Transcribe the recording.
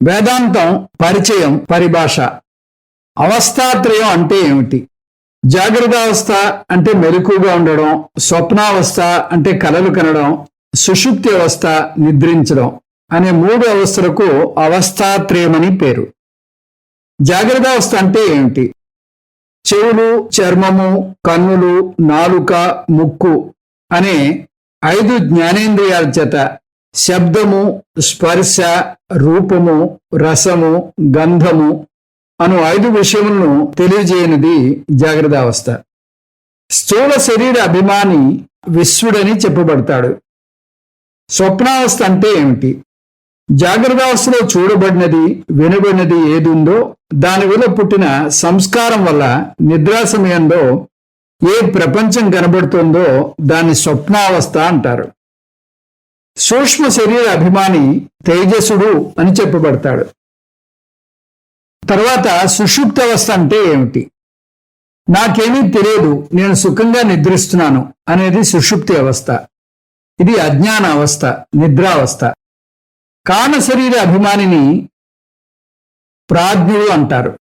వేదాంతం పరిచయం పరిభాష. అవస్థాత్రయం అంటే ఏమిటి? జాగ్రత్త అవస్థ అంటే మెలకుగా ఉండడం స్వప్నావస్థ అంటే కలలు కనడం సుషుప్తి అవస్థ నిద్రించడం అనే మూడు అవస్థలకు అవస్థాత్రయమని పేరు. జాగ్రత్త అవస్థ అంటే ఏమిటి? చెవులు చర్మము కన్నులు నాలుక ముక్కు అనే ఐదు జ్ఞానేంద్రియాల చేత శబ్దము స్పర్శ రూపము రసము గంధము అను ఐదు విషయములను తెలియజేయనిది జాగ్రత్త అవస్థ. స్థూల శరీర అభిమాని విశ్వడని చెప్పబడతాడు. స్వప్నావస్థ అంటే ఏమిటి? జాగ్రత్తావస్థలో చూడబడినది వినబడినది ఏదుందో దాని వల్ల పుట్టిన సంస్కారం వల్ల నిద్రా సమయంలో ఏ ప్రపంచం కనబడుతుందో దాన్ని స్వప్నావస్థ అంటారు. సూక్ష్మ శరీర అభిమాని తేజసుడు అని చెప్పబడతాడు. తర్వాత సుషుప్త అవస్థ అంటే ఏమిటి? నాకేమీ తెలియదు నేను సుఖంగా నిద్రిస్తున్నాను అనేది సుషుప్తి అవస్థ. ఇది అజ్ఞాన అవస్థ నిద్రావస్థ. కాన శరీర అభిమానిని ప్రాజ్ఞుడు అంటారు.